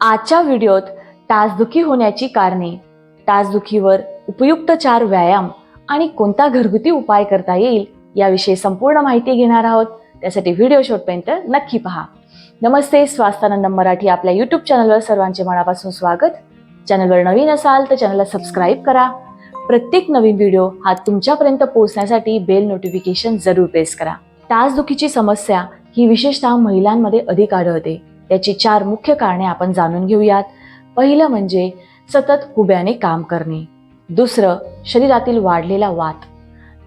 आजच्या व्हिडिओत तासदुखी होण्याची कारणे. तासदुखीवर उपयुक्त चार व्यायाम आणि कोणता घरगुती उपाय करता येईल याविषयी संपूर्ण माहिती घेणार आहोत. त्यासाठी व्हिडिओ शेवटपर्यंत नक्की पहा. नमस्ते स्वास्थानंद मराठी आपल्या युट्यूब चॅनलवर सर्वांचे मनापासून स्वागत. चॅनलवर नवीन असाल तर चॅनलला सबस्क्राईब करा. प्रत्येक नवीन व्हिडिओ हा तुमच्यापर्यंत पोहोचण्यासाठी बेल नोटिफिकेशन जरूर प्रेस करा. तासदुखीची समस्या ही विशेषतः महिलांमध्ये अधिक आढळते. याची चार मुख्य कारणे आपण जाणून घेऊयात. पहिलं म्हणजे सतत उभ्याने काम करणे. दुसरं शरीरातील वाढलेला वात.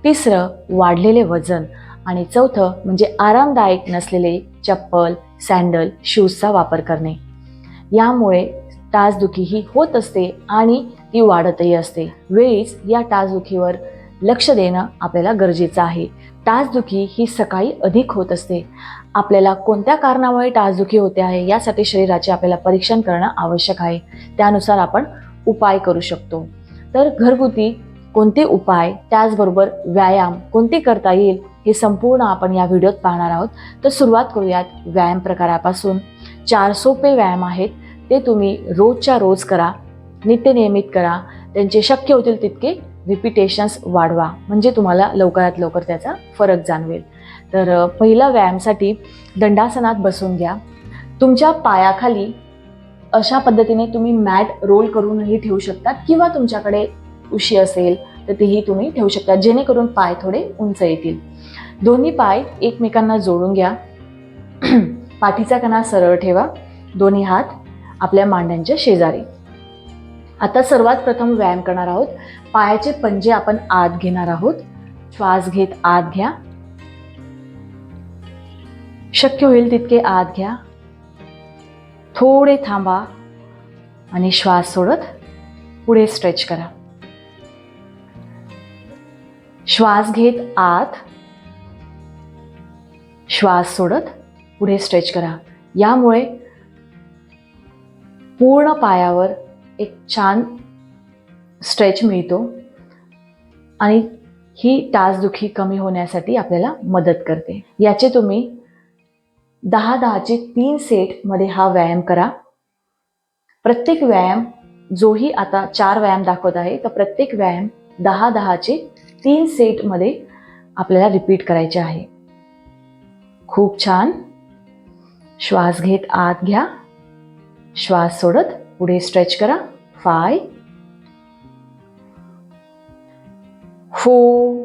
तिसरं वाढलेले वजन. आणि चौथं म्हणजे आरामदायक नसलेले चप्पल सँडल शूजचा वापर करणे. यामुळे टाचदुखी ही होत असते आणि ती वाढतही असते. वेळीच या टाचदुखीवर लक्ष देणं आपल्याला गरजेचं आहे. टाचदुखी ही सकाळी अधिक होत असते. आपल्याला कोणत्या कारणामुळे टाळजुकी होते आहे यासाठी शरीराचे आपल्याला परीक्षण करणं आवश्यक आहे. त्यानुसार आपण उपाय करू शकतो. तर घरगुती कोणते उपाय त्याचबरोबर व्यायाम कोणते करता येईल हे संपूर्ण आपण या व्हिडिओत पाहणार आहोत. तर सुरुवात करूयात व्यायाम प्रकारापासून. चार सोपे व्यायाम आहेत. ते तुम्ही रोजच्या रोज करा नित्यनियमित करा. त्यांचे शक्य होतील तितके रिपिटेशन्स वाढवा. म्हणजे तुम्हाला लवकरात लवकर त्याचा फरक जाणवेल. तर पहिला व्यायामसाठी दंडासनात बसून घ्या. तुमच्या पायाखाली अशा पद्धतीने तुम्ही मॅट रोल करूनही ठेवू शकतात किंवा तुमच्याकडे उशी असेल तर तीही तुम्ही ठेवू शकता जेणेकरून पाय थोडे उंच येतील. दोन्ही पाय एकमेकांना जोडून घ्या. पाठीचा कणा सरळ ठेवा. दोन्ही हात आपल्या मांड्यांच्या शेजारी. आता सर्वात प्रथम व्यायाम करणार आहोत. पायाचे पंजे आपण आत घेणार आहोत. श्वास घेत आत घ्या. शक्य होईल तितके आत घ्या. थोडे थांबा आणि श्वास सोडत पुढे स्ट्रेच करा. श्वास घेत आत. श्वास सोडत पुढे स्ट्रेच करा. यामुळे पूर्ण पायावर एक छान स्ट्रेच मिळतो. आणि ही टाचदुखी कमी होण्यासाठी आपल्याला मदत करते. याचे तुम्ही दहा दहाचे तीन सेटमध्ये हा व्यायाम करा. प्रत्येक व्यायाम जोही आता चार व्यायाम दाखवत आहे तर प्रत्येक व्यायाम दहा दहाचे तीन सेटमध्ये आपल्याला रिपीट करायचे आहे. खूप छान. श्वास घेत आत घ्या. श्वास सोडत पुढे स्ट्रेच करा. Five four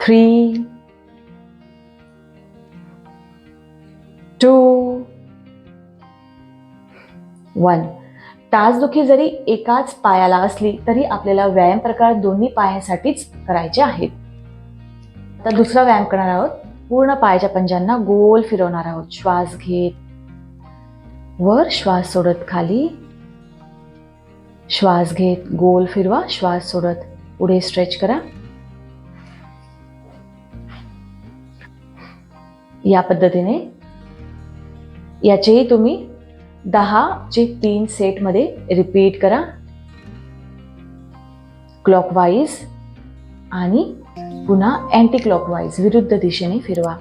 three two one तासदुखी जरी एकाच पायाला असली तरी आपल्याला व्यायाम प्रकार दोन्ही पायासाठीच करायचे आहेत. आता दुसरा व्यायाम करणार आहोत. पूर्ण पायाच्या पंजांना गोल फिरवणार आहोत. श्वास घेत वर श्वास सोडत खाली. श्वास घेत गोल फिरवा श्वास सोडत पुढे स्ट्रेच करा. या पद्धतीने याचेही तुम्ही दहाचे तीन सेटमध्ये रिपीट करा. क्लॉकवाईज आणि पुन्हा अँटी क्लॉकवाईज विरुद्ध दिशेने फिरवा.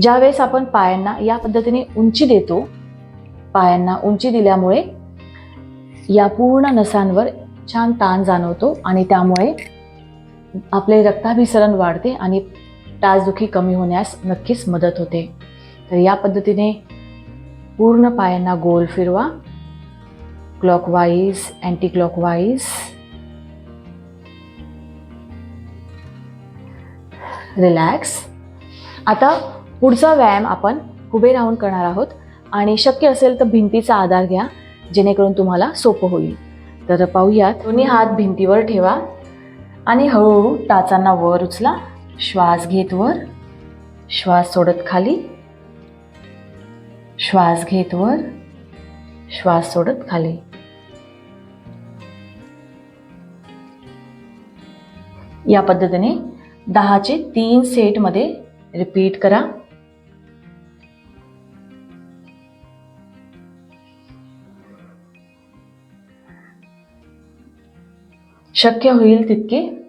ज्यावेळेस आपण पायांना या पद्धतीने उंची देतो पायांना उंची दिल्यामुळे या पूर्ण नसांवर छान ताण जाणवतो आणि त्यामुळे आपले रक्ताभिसरण वाढते आणि टाचदुखी कमी होण्यास नक्कीच मदत होते. तर या पद्धतीने पूर्ण पायांना गोल फिरवा. क्लॉकवाईज अँटी क्लॉकवाईज रिलॅक्स आता पुढचा व्यायाम आपण उभे राहून करणार आहोत. आणि शक्य असेल तर भिंतीचा आधार घ्या जेणेकरून तुम्हाला सोपं होईल. तर पाहूयात. दोन्ही हात भिंतीवर ठेवा. आणि हळूहळू टाचांना वर उचला. श्वास घेत वर. श्वास सोडत खाली. श्वास घेत वर. श्वास सोडत खाली. या पद्धतीने दहाचे तीन सेटमध्ये रिपीट करा. शक्य होईल तितके.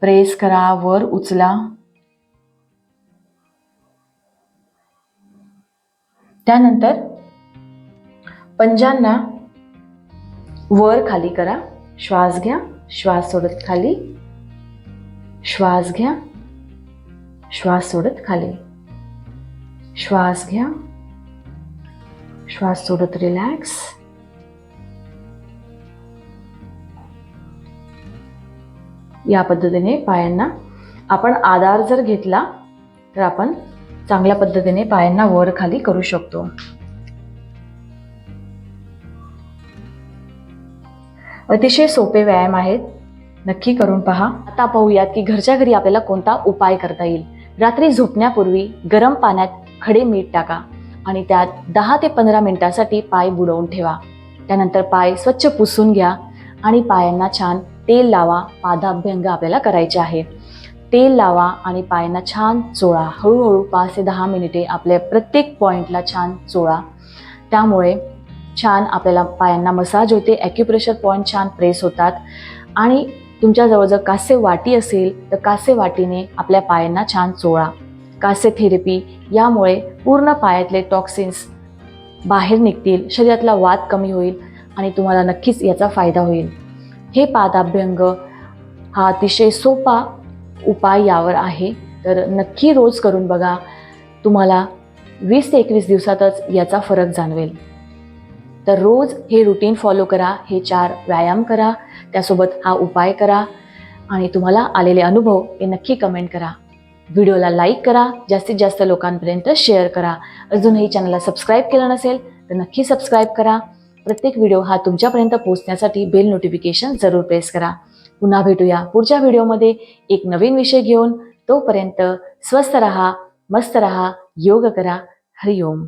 प्रेस करा वर उचला. त्यानंतर पंजांना वर खाली करा. श्वास घ्या श्वास सोडत खाली. श्वास घ्या श्वास सोडत खाली. श्वास घ्या श्वास सोडत रिलॅक्स या पद्धतीने पायांना आपण आधार जर घेतला तर आपण चांगल्या पद्धतीने पायांना वर खाली करू शकतो. अतिशय सोपे व्यायाम आहेत. नक्की करून पहा. आता पाहूयात की घरच्या घरी आपल्याला कोणता उपाय करता येईल. रात्री झोपण्यापूर्वी गरम पाण्यात खडे मीठ टाका आणि त्यात दहा ते पंधरा मिनिटासाठी पाय बुडवून ठेवा. त्यानंतर पाय स्वच्छ पुसून घ्या आणि पायांना छान तेल लावा पादाभ्यंग आपल्याला करायचे आहे. तेल लावा आणि पायांना छान चोळा. हळूहळू पाच ते दहा मिनिटे आपल्या प्रत्येक पॉईंटला छान चोळा. त्यामुळे छान आपल्याला पायांना मसाज होते ॲक्युप्रेशर पॉईंट छान प्रेस होतात. आणि तुमच्याजवळ जर कासे वाटी असेल तर कासे वाटीने आपल्या पायांना छान चोळा. कासे थेरपी यामुळे पूर्ण पायातले टॉक्सिन्स बाहेर निघतील शरीरातला वाद कमी होईल आणि तुम्हाला नक्कीच याचा फायदा होईल. हे पादाभ्यंग हा अतिशय सोपा उपाय यावर आहे. तर नक्की रोज करून बघा. तुम्हाला वीस ते एकवीस दिवसातच याचा फरक जाणवेल. तर रोज हे रुटीन फॉलो करा. हे चार व्यायाम करा. त्यासोबत हा उपाय करा. आणि तुम्हाला आलेले अनुभव हे नक्की कमेंट करा. व्हिडिओला लाईक करा. जास्तीत जास्त लोकांपर्यंत शेअर करा. अजूनही चॅनलला सबस्क्राईब केलं नसेल तर नक्की सबस्क्राईब करा. प्रत्येक व्हिडिओ हा तुमच्यापर्यंत पोहोचण्यासाठी बेल नोटिफिकेशन जरूर प्रेस करा. पुन्हा भेटूया पुढच्या व्हिडिओमध्ये. एक नवीन विषय घेऊन तोपर्यंत स्वस्थ रहा मस्त रहा योग करा. हरिओम.